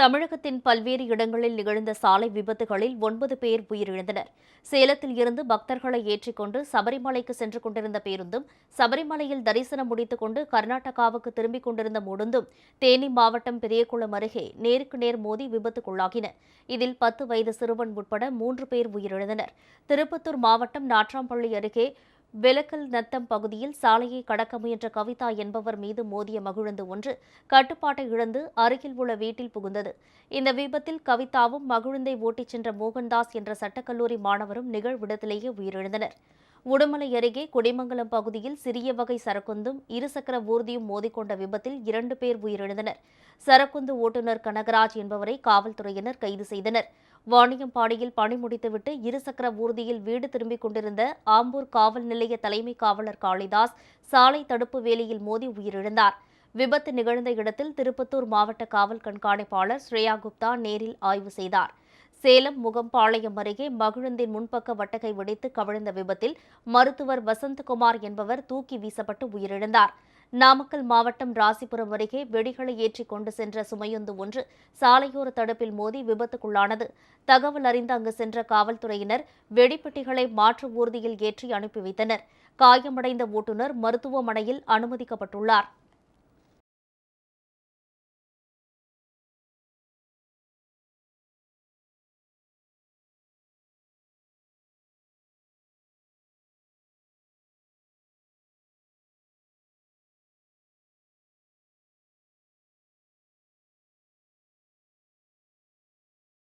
தமிழகத்தின் பல்வேறு இடங்களில் நிகழ்ந்த சாலை விபத்துகளில் ஒன்பது பேர் உயிரிழந்தனர். சேலத்தில் இருந்து பக்தர்களை ஏற்றிக்கொண்டு சபரிமலைக்கு சென்று கொண்டிருந்த பேருந்தும் சபரிமலையில் தரிசனம் முடித்துக் கொண்டு கர்நாடகாவுக்கு திரும்பிக் கொண்டிருந்த முடுந்தும் தேனி மாவட்டம் பெரியகுளம் அருகே நேருக்கு நேர் மோதி விபத்துக்குள்ளாகின. இதில் பத்து வயது சிறுவன் உட்பட மூன்று பேர் உயிரிழந்தனர். திருப்பத்தூர் மாவட்டம் நாற்றாம்பள்ளி அருகே விலக்கல் நத்தம் பகுதியில் சாலையை கடக்க முயன்ற கவிதா என்பவர் மீது மோதிய மகிழுந்து ஒன்று கட்டுப்பாட்டை இழந்து அருகில் உள்ள வீட்டில் புகுந்தது. இந்த விபத்தில் கவிதாவும் மகிழுந்தை ஓட்டிச் சென்ற மோகன்தாஸ் என்ற சட்டக்கல்லூரி மாணவரும் நிகழ்விடத்திலேயே உயிரிழந்தனர். உடுமலை அருகே கொடிமங்கலம் பகுதியில் சிறிய வகை சரக்குந்தும் இருசக்கர ஊர்தியும் மோதிக்கொண்ட விபத்தில் இரண்டு பேர் உயிரிழந்தனர். சரக்குந்து ஓட்டுநர் கனகராஜ் என்பவரை காவல்துறையினர் கைது செய்தனர். வாணியம்பாடியில் பணி முடித்துவிட்டு இருசக்கர ஊர்தியில் வீடு திரும்பிக் கொண்டிருந்த ஆம்பூர் காவல் நிலைய தலைமை காவலர் காளிதாஸ் சாலை தடுப்பு வேலியில் மோதி உயிரிழந்தார். விபத்து நிகழ்ந்த இடத்தில் திருப்பத்தூர் மாவட்ட காவல் கண்காணிப்பாளர் ஸ்ரேயா குப்தா நேரில் ஆய்வு செய்தார். சேலம் முகம்பாளையம் அருகே மகிழுந்தின் முன்பக்க வட்டகை வெடித்து கவிழ்ந்த விபத்தில் மருத்துவர் வசந்தகுமார் என்பவர் தூக்கி வீசப்பட்டு உயிரிழந்தார். நாமக்கல் மாவட்டம் ராசிபுரம் அருகே வெடிகளை ஏற்றி கொண்டு சென்ற சுமையுந்து ஒன்று சாலையோர தடுப்பில் மோதி விபத்துக்குள்ளானது. தகவல் அறிந்து அங்கு சென்ற காவல்துறையினர் வெடிப்பெட்டிகளை மாற்று ஊர்தியில் ஏற்றி அனுப்பி வைத்தனர். காயமடைந்த ஓட்டுநர் மருத்துவமனையில் அனுமதிக்கப்பட்டுள்ளார்.